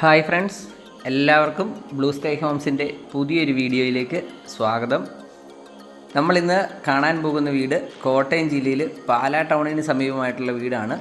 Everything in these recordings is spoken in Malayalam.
ഹായ് ഫ്രണ്ട്സ് എല്ലാവർക്കും ബ്ലൂ സ്കൈ ഹോംസിന്റെ പുതിയൊരു വീഡിയോയിലേക്ക് സ്വാഗതം. നമ്മളിന്ന് കാണാൻ പോകുന്ന വീട് കോട്ടയം ജില്ലയിൽ പാല ടൗണിന് സമീപമായിട്ടുള്ള വീടാണ്.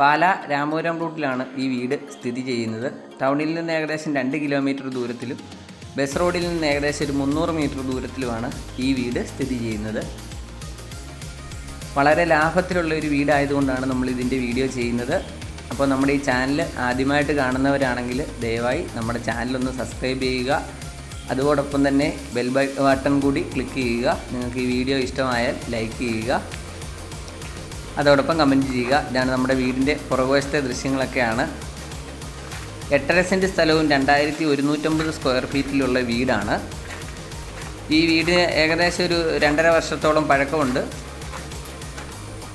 പാല രാമപുരം റൂട്ടിലാണ് ഈ വീട് സ്ഥിതി ചെയ്യുന്നത്. ടൗണിൽ നിന്ന് ഏകദേശം രണ്ട് കിലോമീറ്റർ ദൂരത്തിലും ബസ് റോഡിൽ നിന്ന് ഏകദേശം ഒരു മുന്നൂറ് മീറ്റർ ദൂരത്തിലുമാണ് ഈ വീട് സ്ഥിതി ചെയ്യുന്നത്. വളരെ ലാഭത്തിലുള്ള ഒരു വീടായതുകൊണ്ടാണ് നമ്മൾ ഇതിന്റെ വീഡിയോ ചെയ്യുന്നത്. അപ്പോൾ നമ്മുടെ ഈ ചാനൽ ആദ്യമായിട്ട് കാണുന്നവരാണെങ്കിൽ ദയവായി നമ്മുടെ ചാനലൊന്ന് സബ്സ്ക്രൈബ് ചെയ്യുക. അതോടൊപ്പം തന്നെ ബെൽ ബട്ടൺ കൂടി ക്ലിക്ക് ചെയ്യുക. നിങ്ങൾക്ക് ഈ വീഡിയോ ഇഷ്ടമായാൽ ലൈക്ക് ചെയ്യുക. അതോടൊപ്പം കമന്റ് ചെയ്യുക. ഇതാണ് നമ്മുടെ വീടിന്റെ പുറകുവശത്തെ ദൃശ്യങ്ങളൊക്കെയാണ്. എട്ടര സെന്റ് സ്ഥലവും രണ്ടായിരത്തി ഒരുന്നൂറ്റമ്പത് സ്ക്വയർ ഫീറ്റിലുള്ള വീടാണ്. ഈ വീടിന് ഏകദേശം ഒരു രണ്ടര വർഷത്തോളം പഴക്കമുണ്ട്.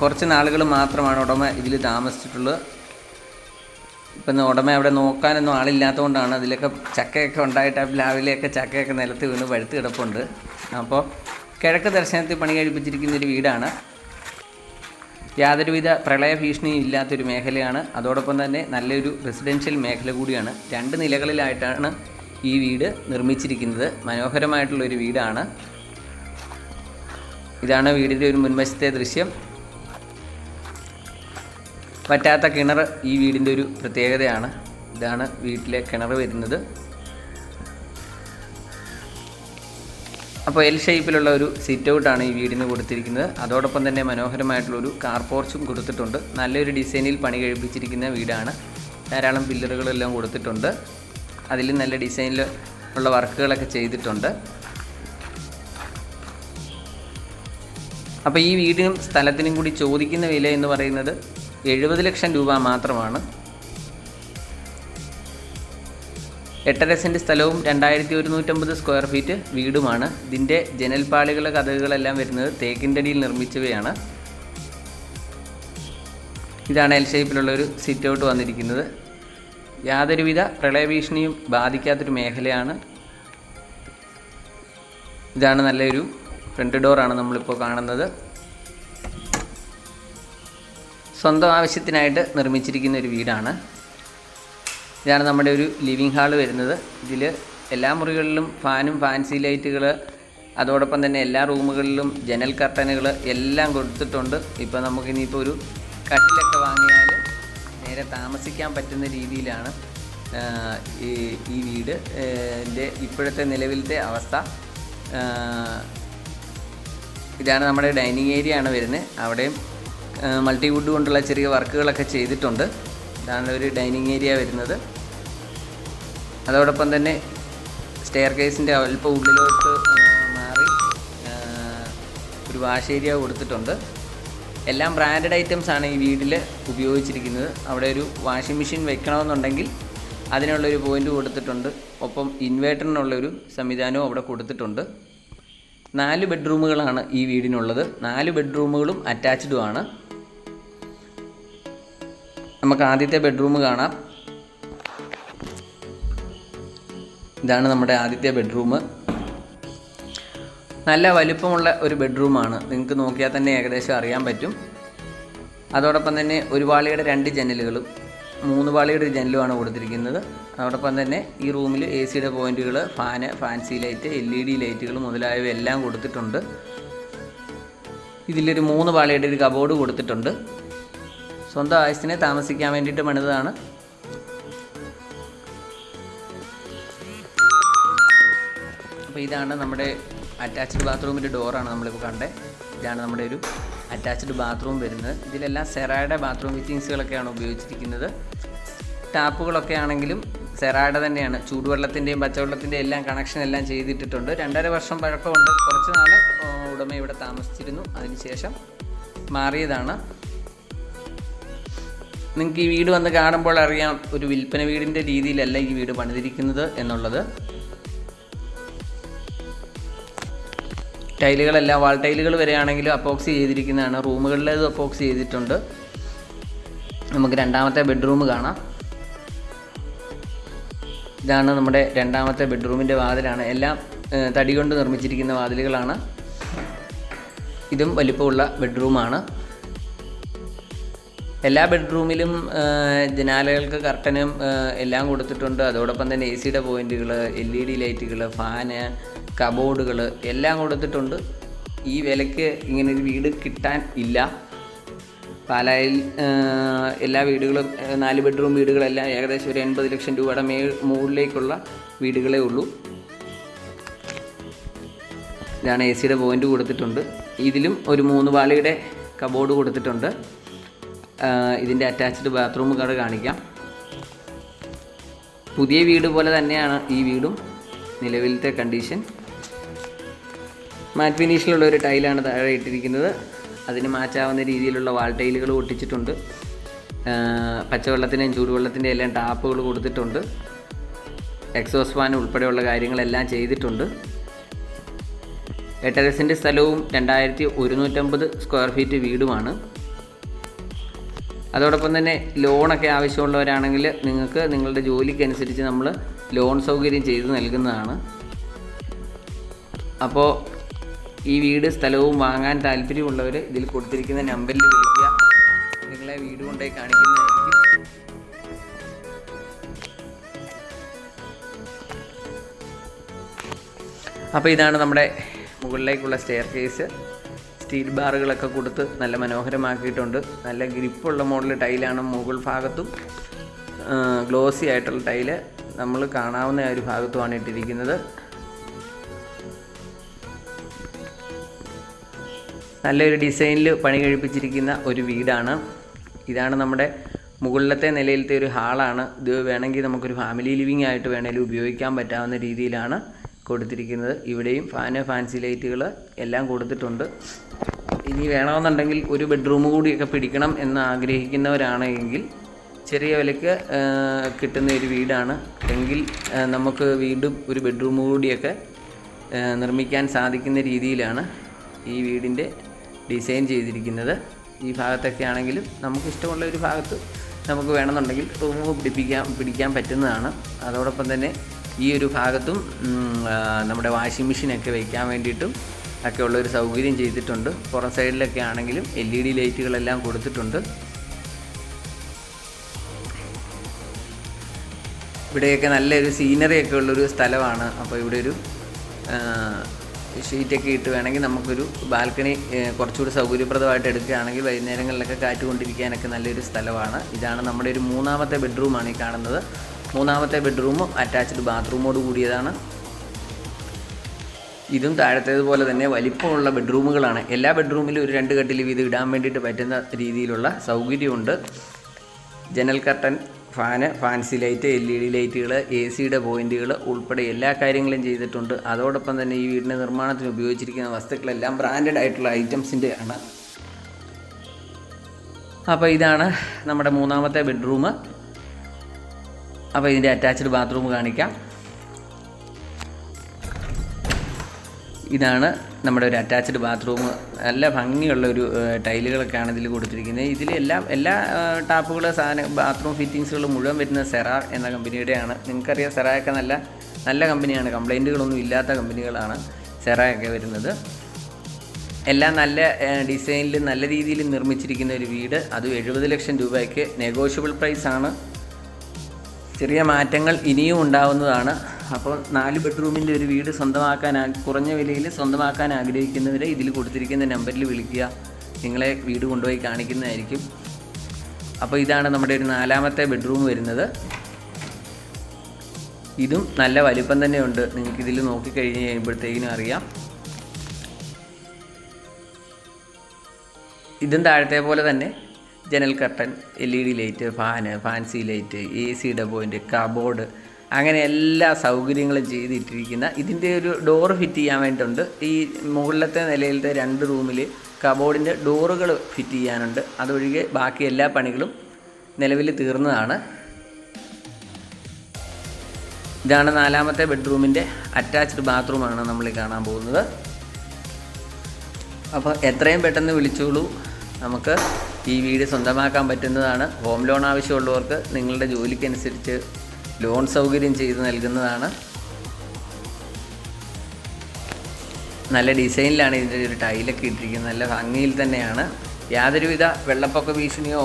കുറച്ച് നാളുകൾ മാത്രമാണ് ഉടമ ഇതിൽ താമസിച്ചിട്ടുള്ളത്. ഇപ്പം ഉടമ അവിടെ നോക്കാനൊന്നും ആളില്ലാത്തതുകൊണ്ടാണ് അതിലൊക്കെ ചക്കയൊക്കെ ഉണ്ടായിട്ട് ആ പ്ലാവിലെയൊക്കെ ചക്കയൊക്കെ നിലത്ത് വീണ് പഴുത്ത് കിടപ്പുണ്ട്. അപ്പോൾ കിഴക്ക് ദർശനത്തിൽ പണി കഴിപ്പിച്ചിരിക്കുന്ന ഒരു വീടാണ്. യാതൊരുവിധ പ്രളയ ഭീഷണിയും ഇല്ലാത്തൊരു മേഖലയാണ്. അതോടൊപ്പം തന്നെ നല്ലൊരു റെസിഡൻഷ്യൽ മേഖല കൂടിയാണ്. രണ്ട് നിലകളിലായിട്ടാണ് ഈ വീട് നിർമ്മിച്ചിരിക്കുന്നത്. മനോഹരമായിട്ടുള്ളൊരു വീടാണ്. ഇതാണ് വീടിന്റെ ഒരു മുൻവശത്തെ ദൃശ്യം. പറ്റാത്ത കിണർ ഈ വീടിന്റെ ഒരു പ്രത്യേകതയാണ്. ഇതാണ് വീട്ടിലെ കിണർ വരുന്നത്. അപ്പോൾ എൽ ഷേപ്പിലുള്ള ഒരു സിറ്റ് ഔട്ടാണ് ഈ വീടിന് കൊടുത്തിരിക്കുന്നത്. അതോടൊപ്പം തന്നെ മനോഹരമായിട്ടുള്ളൊരു കാർ പോർച്ചും കൊടുത്തിട്ടുണ്ട്. നല്ലൊരു ഡിസൈനിൽ പണി കഴിപ്പിച്ചിരിക്കുന്ന വീടാണ്. ധാരാളം പില്ലറുകളെല്ലാം കൊടുത്തിട്ടുണ്ട്. അതിൽ നല്ല ഡിസൈനിൽ ഉള്ള വർക്കുകളൊക്കെ ചെയ്തിട്ടുണ്ട്. അപ്പോൾ ഈ വീടിനും സ്ഥലത്തിനും കൂടി ചോദിക്കുന്ന വില എന്ന് പറയുന്നത് എഴുപത് ലക്ഷം രൂപ മാത്രമാണ്. എട്ടര സെന്റ് സ്ഥലവും രണ്ടായിരത്തി ഒരുന്നൂറ്റമ്പത് സ്ക്വയർ ഫീറ്റ് വീടുമാണ്. ഇതിന്റെ ജനൽപ്പാളികൾ കഥകളെല്ലാം വരുന്നത് തേക്കിന്റടിയിൽ നിർമ്മിച്ചവയാണ്. ഇതാണ് എൽ ഷേപ്പിലുള്ള ഒരു സിറ്റ് ഔട്ട് വന്നിരിക്കുന്നത്. യാതൊരുവിധ പ്രളയഭീഷണിയും ബാധിക്കാത്തൊരു മേഖലയാണ്. ഇതാണ് നല്ലൊരു ഫ്രണ്ട് ഡോറാണ് നമ്മളിപ്പോൾ കാണുന്നത്. സ്വന്തം ആവശ്യത്തിനായിട്ട് നിർമ്മിച്ചിരിക്കുന്ന ഒരു വീടാണ്. ഇതാണ് നമ്മുടെ ഒരു ലിവിങ് ഹാൾ വരുന്നത്. ഇതിൽ എല്ലാ മുറികളിലും ഫാനും ഫാൻസി ലൈറ്റുകൾ അതോടൊപ്പം തന്നെ എല്ലാ റൂമുകളിലും ജനൽ കർട്ടനുകൾ എല്ലാം കൊടുത്തിട്ടുണ്ട്. ഇപ്പോൾ നമുക്കിനിയിപ്പോൾ ഒരു കട്ടിലൊക്കെ വാങ്ങിയാൽ നേരെ താമസിക്കാൻ പറ്റുന്ന രീതിയിലാണ് ഈ വീട്. എന്റെ ഇപ്പോഴത്തെ നിലവിലത്തെ അവസ്ഥ. ഇതാണ് നമ്മുടെ ഡൈനിങ് ഏരിയ ആണ് വരുന്നത്. അവിടെയും മൾട്ടി വുഡ് കൊണ്ടുള്ള ചെറിയ വർക്കുകളൊക്കെ ചെയ്തിട്ടുണ്ട്. ഇതാണ് ഒരു ഡൈനിങ് ഏരിയ വരുന്നത്. അതോടൊപ്പം തന്നെ സ്റ്റെയർ കേസിന്റെ അല്പം ഉള്ളിലോട്ട് മാറി ഒരു വാഷ് ഏരിയ കൊടുത്തിട്ടുണ്ട്. എല്ലാം ബ്രാൻഡഡ് ഐറ്റംസ് ആണ് ഈ വീട്ടിൽ ഉപയോഗിച്ചിരിക്കുന്നത്. അവിടെ ഒരു വാഷിംഗ് മെഷീൻ വെക്കണമെന്നുണ്ടെങ്കിൽ അതിനുള്ളൊരു പോയിന്റ് കൊടുത്തിട്ടുണ്ട്. ഒപ്പം ഇൻവേർട്ടറിനുള്ളൊരു സംവിധാനവും അവിടെ കൊടുത്തിട്ടുണ്ട്. നാല് ബെഡ്റൂമുകളാണ് ഈ വീടിനുള്ളത്. നാല് ബെഡ്റൂമുകളും അറ്റാച്ച്ഡും ആണ്. നമുക്ക് ആദ്യത്തെ ബെഡ്റൂം കാണാം. ഇതാണ് നമ്മുടെ ആദ്യത്തെ ബെഡ്റൂം നല്ല വലിപ്പമുള്ള ഒരു ബെഡ്റൂമാണ് നിങ്ങൾക്ക് നോക്കിയാൽ തന്നെ ഏകദേശം അറിയാൻ പറ്റും. അതോടൊപ്പം തന്നെ ഒരു പാളിയുടെ രണ്ട് ജനലുകളും മൂന്ന് പാളിയുടെ ഒരു ജനലുമാണ് കൊടുത്തിരിക്കുന്നത്. അതോടൊപ്പം തന്നെ ഈ റൂമിൽ എ സിയുടെ പോയിന്റുകൾ fan fancy light L E D ലൈറ്റുകൾ മുതലായവ എല്ലാം കൊടുത്തിട്ടുണ്ട്. ഇതിലൊരു മൂന്ന് പാളിയുടെ ഒരു കബോർഡ് കൊടുത്തിട്ടുണ്ട്. സ്വന്തം ആയുസിനെ താമസിക്കാൻ വേണ്ടിയിട്ട് പണിതാണ് അപ്പോൾ ഇതാണ് നമ്മുടെ അറ്റാച്ച്ഡ് ബാത്റൂമിന്റെ ഡോറാണ് നമ്മളിപ്പോൾ കണ്ടത് ഇതാണ് നമ്മുടെ ഒരു അറ്റാച്ച്ഡ് ബാത്റൂം വരുന്നത്. ഇതിലെല്ലാം സെറായുടെ ബാത്റൂം ഫിറ്റിങ്സുകളൊക്കെയാണ് ഉപയോഗിച്ചിരിക്കുന്നത്. ടാപ്പുകളൊക്കെ ആണെങ്കിലും സെറായുടെ തന്നെയാണ്. ചൂടുവെള്ളത്തിന്റെയും പച്ചവെള്ളത്തിന്റെയും എല്ലാം കണക്ഷൻ എല്ലാം ചെയ്തിട്ടിട്ടുണ്ട്. രണ്ടര വർഷം പഴക്കമുണ്ട്. കുറച്ച് നാൾ ഉടമ ഇവിടെ താമസിച്ചിരുന്നു. അതിനുശേഷം മാറിയതാണ്. നിങ്ങൾക്ക് ഈ വീട് വന്ന് കാണുമ്പോൾ അറിയാം ഒരു വിൽപ്പന വീടിന്റെ രീതിയിലല്ല ഈ വീട് പണിതിരിക്കുന്നത് എന്നുള്ളത്. ടൈലുകളെല്ലാം വാൾ ടൈലുകൾ വരെയാണെങ്കിലും അപ്പോക്സി ചെയ്തിരിക്കുന്നതാണ്. റൂമുകളിലേത് അപ്പോക്സി ചെയ്തിട്ടുണ്ട്. നമുക്ക് രണ്ടാമത്തെ ബെഡ്റൂം കാണാം. ഇതാണ് നമ്മുടെ രണ്ടാമത്തെ ബെഡ്റൂമിന്റെ വാതിലാണ്. എല്ലാം തടി കൊണ്ട് നിർമ്മിച്ചിരിക്കുന്ന വാതിലുകളാണ്. ഇതും വലിപ്പമുള്ള ബെഡ്റൂമാണ്. എല്ലാ ബെഡ്റൂമിലും ജനാലകൾക്ക് കർട്ടനും എല്ലാം കൊടുത്തിട്ടുണ്ട്. അതോടൊപ്പം തന്നെ എ സിയുടെ പോയിന്റുകൾ എൽ ഇ ഡി ലൈറ്റുകൾ ഫാന് കബോർഡുകൾ എല്ലാം കൊടുത്തിട്ടുണ്ട്. ഈ വിലയ്ക്ക് ഇങ്ങനൊരു വീട് കിട്ടാൻ ഇല്ല. പാലായിൽ എല്ലാ വീടുകളും നാല് ബെഡ്റൂം വീടുകളെല്ലാം ഏകദേശം ഒരു എൺപത് ലക്ഷം രൂപയുടെ മേ മുകളിലേക്കുള്ള വീടുകളേ ഉള്ളൂ. ഇതാണ് എ സിയുടെ പോയിന്റ് കൊടുത്തിട്ടുണ്ട്. ഇതിലും ഒരു മൂന്ന് പാളിയുടെ കബോർഡ് കൊടുത്തിട്ടുണ്ട്. ഇതിന്റെ അറ്റാച്ച്ഡ് ബാത്റൂം കട കാണിക്കാം. പുതിയ വീട് പോലെ തന്നെയാണ് ഈ വീടും നിലവിലത്തെ കണ്ടീഷൻ മാറ്റ് ഫിനിഷിലുള്ള ഒരു ടൈലാണ് താഴെ ഇട്ടിരിക്കുന്നത്. അതിന് മാച്ചാവുന്ന രീതിയിലുള്ള വാൾ ടൈലുകൾ ഒട്ടിച്ചിട്ടുണ്ട്. പച്ചവെള്ളത്തിന്റെയും ചൂടുവെള്ളത്തിന്റെയും എല്ലാം ടാപ്പുകൾ കൊടുത്തിട്ടുണ്ട്. എക്സോസ് ഫാൻ ഉൾപ്പെടെയുള്ള കാര്യങ്ങളെല്ലാം ചെയ്തിട്ടുണ്ട്. എട്ടര സെന്റ് സ്ഥലവും രണ്ടായിരത്തി ഒരുന്നൂറ്റമ്പത് സ്ക്വയർ ഫീറ്റ് വീടുമാണ്. അതോടൊപ്പം തന്നെ ലോണൊക്കെ ആവശ്യമുള്ളവരാണെങ്കിൽ നിങ്ങൾക്ക് നിങ്ങളുടെ ജോലിക്കനുസരിച്ച് നമ്മൾ ലോൺ സൗകര്യം ചെയ്തു നൽകുന്നതാണ്. അപ്പോൾ ഈ വീട് സ്ഥലവും വാങ്ങാൻ താല്പര്യമുള്ളവർ ഇതിൽ കൊടുത്തിരിക്കുന്ന നമ്പറിൽ വിളിക്കുക. നിങ്ങളെ വീട് കൊണ്ടുപോയി കാണിക്കുന്നതായിരിക്കും. അപ്പോൾ ഇതാണ് നമ്മുടെ മുകളിലേക്കുള്ള സ്റ്റെയർ കേസ് സ്റ്റീൽ ബാറുകളൊക്കെ കൊടുത്ത് നല്ല മനോഹരമാക്കിയിട്ടുണ്ട്. നല്ല ഗ്രിപ്പുള്ള മോഡൽ ടൈലാണ് മുകൾ ഭാഗത്തും ഗ്ലോസി ആയിട്ടുള്ള ടൈൽ നമ്മൾ കാണാവുന്ന ഒരു ഭാഗത്തുമാണ് ഇട്ടിരിക്കുന്നത്. നല്ലൊരു ഡിസൈനിൽ പണി കഴിപ്പിച്ചിരിക്കുന്ന ഒരു വീടാണ്. ഇതാണ് നമ്മുടെ മുകളിലത്തെ നിലയിലത്തെ ഒരു ഹാളാണ്. ഇത് വേണമെങ്കിൽ നമുക്കൊരു ഫാമിലി ലിവിങ് ആയിട്ട് വേണമെങ്കിൽ ഉപയോഗിക്കാൻ പറ്റാവുന്ന രീതിയിലാണ് കൊടുത്തിരിക്കുന്നത്. ഇവിടെയും ഫാന് ഫാൻസി ലൈറ്റുകൾ എല്ലാം കൊടുത്തിട്ടുണ്ട്. ഇനി വേണമെന്നുണ്ടെങ്കിൽ ഒരു ബെഡ്റൂം കൂടിയൊക്കെ പിടിക്കണം എന്ന് ആഗ്രഹിക്കുന്നവരാണെങ്കിൽ ചെറിയ വിലയ്ക്ക് കിട്ടുന്ന ഒരു വീടാണ്. എങ്കിൽ നമുക്ക് വീണ്ടും ഒരു ബെഡ്റൂം കൂടിയൊക്കെ നിർമ്മിക്കാൻ സാധിക്കുന്ന രീതിയിലാണ് ഈ വീടിന്റെ ഡിസൈൻ ചെയ്തിരിക്കുന്നത്. ഈ ഭാഗത്തൊക്കെ ആണെങ്കിലും നമുക്ക് ഇഷ്ടമുള്ള ഒരു ഭാഗത്ത് നമുക്ക് വേണമെന്നുണ്ടെങ്കിൽ റൂം പിടിപ്പിക്കാൻ പിടിക്കാൻ പറ്റുന്നതാണ്. അതോടൊപ്പം തന്നെ ഈ ഒരു ഭാഗത്തും നമ്മുടെ വാഷിംഗ് മെഷീനൊക്കെ വയ്ക്കാൻ വേണ്ടിയിട്ടും ഒക്കെ ഉള്ളൊരു സൗകര്യം ചെയ്തിട്ടുണ്ട്. പുറം സൈഡിലൊക്കെ ആണെങ്കിലും എൽ ഇ ഡി ലൈറ്റുകളെല്ലാം കൊടുത്തിട്ടുണ്ട്. ഇവിടെയൊക്കെ നല്ലൊരു സീനറിയൊക്കെ ഉള്ളൊരു സ്ഥലമാണ്. അപ്പോൾ ഇവിടെ ഒരു ഷീറ്റൊക്കെ ഇട്ട് വേണമെങ്കിൽ നമുക്കൊരു ബാൽക്കണി കുറച്ചുകൂടി സൗകര്യപ്രദമായിട്ട് എടുക്കുകയാണെങ്കിൽ വൈകുന്നേരങ്ങളിലൊക്കെ കാറ്റ് കൊണ്ടിരിക്കാനൊക്കെ നല്ലൊരു സ്ഥലമാണ്. ഇതാണ് നമ്മുടെ ഒരു മൂന്നാമത്തെ ബെഡ്റൂമാണ് ഈ കാണുന്നത്. മൂന്നാമത്തെ ബെഡ്റൂമും അറ്റാച്ച്ഡ് ബാത്റൂമോട് കൂടിയതാണ്. ഇതും താഴത്തേതുപോലെ തന്നെ വലിപ്പമുള്ള ബെഡ്റൂമുകളാണ്. എല്ലാ ബെഡ്റൂമിലും ഒരു രണ്ട് കട്ടിൽ വീതം ഇടാൻ വേണ്ടിയിട്ട് പറ്റുന്ന രീതിയിലുള്ള സൗകര്യമുണ്ട്. ജനൽ curtain fan fancy light L E D ലൈറ്റുകൾ എ സിയുടെ പോയിന്റുകൾ ഉൾപ്പെടെ എല്ലാ കാര്യങ്ങളും ചെയ്തിട്ടുണ്ട്. അതോടൊപ്പം തന്നെ ഈ വീടിന്റെ നിർമ്മാണത്തിന് ഉപയോഗിച്ചിരിക്കുന്ന വസ്തുക്കളെല്ലാം ബ്രാൻഡഡ് ആയിട്ടുള്ള ഐറ്റംസിന്റെ ആണ്. അപ്പോൾ ഇതാണ് നമ്മുടെ മൂന്നാമത്തെ ബെഡ്റൂം. അപ്പോൾ ഇതിന്റെ അറ്റാച്ച്ഡ് ബാത്റൂം കാണിക്കാം. ഇതാണ് നമ്മുടെ ഒരു അറ്റാച്ച്ഡ് ബാത്റൂം നല്ല ഭംഗിയുള്ള ഒരു ടൈലുകളൊക്കെയാണ് ഇതിൽ കൊടുത്തിരിക്കുന്നത്. ഇതിൽ എല്ലാ എല്ലാ ടാപ്പുകൾ സാധനം ബാത്റൂം ഫിറ്റിങ്സുകൾ മുഴുവൻ വരുന്ന സെറാർ എന്ന കമ്പനിയുടെയാണ്. നിങ്ങൾക്കറിയാം സെറായൊക്കെ നല്ല നല്ല കമ്പനിയാണ്. കംപ്ലൈന്റുകളൊന്നും ഇല്ലാത്ത കമ്പനികളാണ് സെറായൊക്കെ വരുന്നത്. എല്ലാം നല്ല ഡിസൈനിൽ നല്ല രീതിയിൽ നിർമ്മിച്ചിരിക്കുന്ന ഒരു വീട്. അതും എഴുപത് ലക്ഷം രൂപയ്ക്ക് നെഗോഷ്യബിൾ പ്രൈസാണ് ചെറിയ മാറ്റങ്ങൾ ഇനിയും ഉണ്ടാവുന്നതാണ്. അപ്പോൾ നാല് ബെഡ്റൂമിന്റെ ഒരു വീട് സ്വന്തമാക്കാൻ കുറഞ്ഞ വിലയിൽ സ്വന്തമാക്കാൻ ആഗ്രഹിക്കുന്നവരെ ഇതിൽ കൊടുത്തിരിക്കുന്ന നമ്പറിൽ വിളിക്കുക. നിങ്ങളെ വീട് കൊണ്ടുപോയി കാണിക്കുന്നതായിരിക്കും. അപ്പോൾ ഇതാണ് നമ്മുടെ ഒരു നാലാമത്തെ ബെഡ്റൂം വരുന്നത്. ഇതും നല്ല വലിപ്പം തന്നെയുണ്ട്. നിങ്ങൾക്ക് ഇതിൽ നോക്കിക്കഴിഞ്ഞ് കഴിയുമ്പോഴത്തേക്കിനും അറിയാം. ഇതും താഴത്തെ പോലെ തന്നെ ജനൽ curtain L E D light fan fancy light A സിയുടെ പോയിന്റ് കബോർഡ് അങ്ങനെ എല്ലാ സൗകര്യങ്ങളും ചെയ്തിട്ടിരിക്കുന്ന ഇതിന്റെ ഒരു ഡോർ ഫിറ്റ് ചെയ്യാൻ വേണ്ടിയിട്ടുണ്ട്. ഈ മുകളിലത്തെ നിലയിലത്തെ രണ്ട് റൂമിൽ കബോർഡിന്റെ ഡോറുകൾ ഫിറ്റ് ചെയ്യാനുണ്ട്. അതൊഴികെ ബാക്കി എല്ലാ പണികളും നിലവിൽ തീർന്നതാണ്. ഇതാണ് നാലാമത്തെ ബെഡ്റൂമിന്റെ അറ്റാച്ച്ഡ് ബാത്റൂമാണ് നമ്മൾ കാണാൻ പോകുന്നത്. അപ്പോൾ എത്രയും പെട്ടെന്ന് വിളിച്ചോളൂ. നമുക്ക് ഈ വീട് സ്വന്തമാക്കാൻ പറ്റുന്നതാണ്. ഹോം ലോൺ ആവശ്യമുള്ളവർക്ക് നിങ്ങളുടെ ജോലിക്കനുസരിച്ച് ലോൺ സൗകര്യം ചെയ്ത് നൽകുന്നതാണ്. നല്ല ഡിസൈനിലാണ് ഇതിന്റെ ഒരു ടൈലൊക്കെ ഇട്ടിരിക്കുന്നത്. നല്ല ഭംഗിയിൽ തന്നെയാണ്. യാതൊരുവിധ വെള്ളപ്പൊക്ക ഭീഷണിയോ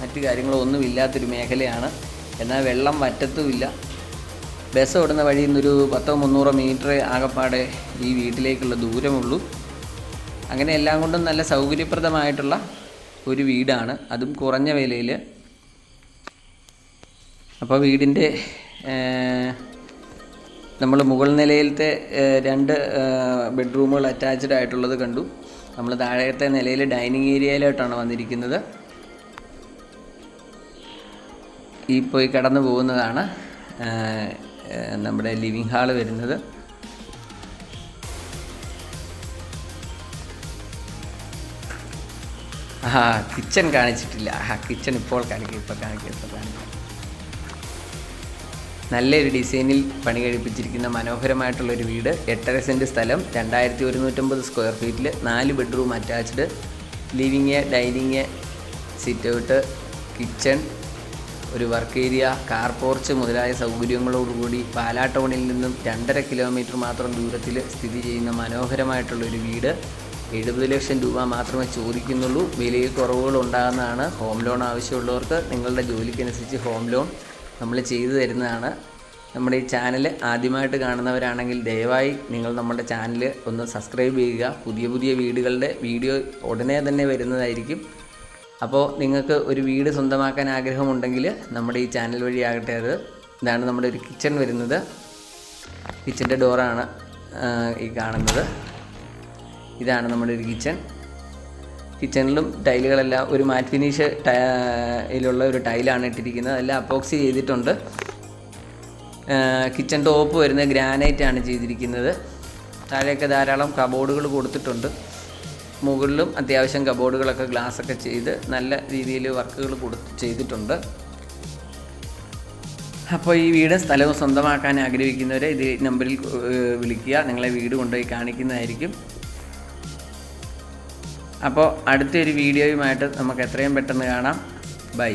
മറ്റു കാര്യങ്ങളോ ഒന്നും ഇല്ലാത്തൊരു മേഖലയാണ്. എന്നാൽ വെള്ളം വറ്റത്തുമില്ല. ബസ് ഓടുന്ന വഴിയിൽ നിന്നൊരു പത്തോ മുന്നൂറോ മീറ്റർ ആകപ്പാടെ ഈ വീട്ടിലേക്കുള്ള ദൂരമുള്ളൂ. അങ്ങനെ എല്ലാം കൊണ്ടും നല്ല സൗകര്യപ്രദമായിട്ടുള്ള ഒരു വീടാണ്. അതും കുറഞ്ഞ വിലയിൽ അപ്പോൾ വീടിന്റെ നമ്മൾ മുകൾ നിലയിലത്തെ രണ്ട് ബെഡ്റൂമുകൾ അറ്റാച്ച്ഡ് ആയിട്ടുള്ളത് കണ്ടു. നമ്മൾ താഴത്തെ നിലയിൽ ഡൈനിങ് ഏരിയയിലോട്ടാണ് വന്നിരിക്കുന്നത്. ഈ പോയി കടന്നു പോകുന്നതാണ് നമ്മുടെ ലിവിങ് ഹാൾ വരുന്നത്. ആ കിച്ചൺ കാണിച്ചിട്ടില്ല. ആ കിച്ചൺ ഇപ്പോൾ കാണിക്കും ഇപ്പോൾ കാണിക്കും ഇപ്പോൾ കാണിക്കും. നല്ലൊരു ഡിസൈനിൽ പണി കഴിപ്പിച്ചിരിക്കുന്ന മനോഹരമായിട്ടുള്ള ഒരു വീട്. എട്ടര സെന്റ് സ്ഥലം രണ്ടായിരത്തി ഒരുന്നൂറ്റമ്പത് സ്ക്വയർ ഫീറ്റിൽ നാല് bedroom attached. Living dining sit out kitchen ഒരു വർക്ക് ഏരിയ കാർ പോർച്ച് മുതലായ സൗകര്യങ്ങളോടുകൂടി പാലാ ടൗണിൽ നിന്നും രണ്ടര കിലോമീറ്റർ മാത്രം ദൂരത്തിൽ സ്ഥിതി ചെയ്യുന്ന മനോഹരമായിട്ടുള്ളൊരു വീട്. എഴുപത് ലക്ഷം രൂപ മാത്രമേ ചോദിക്കുന്നുള്ളൂ. വിലയിൽ കുറവുകൾ ഉണ്ടാകുന്നതാണ് ഹോം ലോൺ ആവശ്യമുള്ളവർക്ക് നിങ്ങളുടെ ജോലിക്കനുസരിച്ച് ഹോം ലോൺ നമ്മൾ ചെയ്തു തരുന്നതാണ്. നമ്മുടെ ഈ ചാനൽ ആദ്യമായിട്ട് കാണുന്നവരാണെങ്കിൽ ദയവായി നിങ്ങൾ നമ്മുടെ ചാനൽ ഒന്ന് സബ്സ്ക്രൈബ് ചെയ്യുക. പുതിയ പുതിയ വീടുകളുടെ വീഡിയോ ഉടനെ തന്നെ വരുന്നതായിരിക്കും. അപ്പോൾ നിങ്ങൾക്ക് ഒരു വീട് സ്വന്തമാക്കാൻ ആഗ്രഹമുണ്ടെങ്കിൽ നമ്മുടെ ഈ ചാനൽ വഴിയാകട്ടെ അത്. ഇതാണ് നമ്മുടെ ഒരു കിച്ചൺ വരുന്നത്. കിച്ചന്റെ ഡോറാണ് ഈ കാണുന്നത്. ഇതാണ് നമ്മുടെ ഒരു കിച്ചൺ. കിച്ചണിലും ടൈലുകളെല്ലാം ഒരു മാറ്റ് ഫിനിഷ് ടൈലുള്ള ഒരു ടൈലാണ് ഇട്ടിരിക്കുന്നത്. അതെല്ലാം അപ്പോക്സി ചെയ്തിട്ടുണ്ട്. കിച്ചൺ ടോപ്പ് വരുന്ന ഗ്രാനൈറ്റ് ആണ് ചെയ്തിരിക്കുന്നത്. താഴെയൊക്കെ ധാരാളം കബോർഡുകൾ കൊടുത്തിട്ടുണ്ട്. മുകളിലും അത്യാവശ്യം കബോർഡുകളൊക്കെ ഗ്ലാസ് ഒക്കെ ചെയ്ത് നല്ല രീതിയിൽ വർക്കുകൾ കൊടുത്ത് ചെയ്തിട്ടുണ്ട്. അപ്പോൾ ഈ വീട് സ്ഥലവും സ്വന്തമാക്കാൻ ആഗ്രഹിക്കുന്നവരെ ഇത് നമ്പറിൽ വിളിക്കുക. നിങ്ങളെ വീട് കൊണ്ടുപോയി കാണിക്കുന്നതായിരിക്കും. അപ്പോൾ അടുത്തൊരു വീഡിയോയുമായിട്ട് നമുക്ക് എത്രയും പെട്ടെന്ന് കാണാം. ബൈ.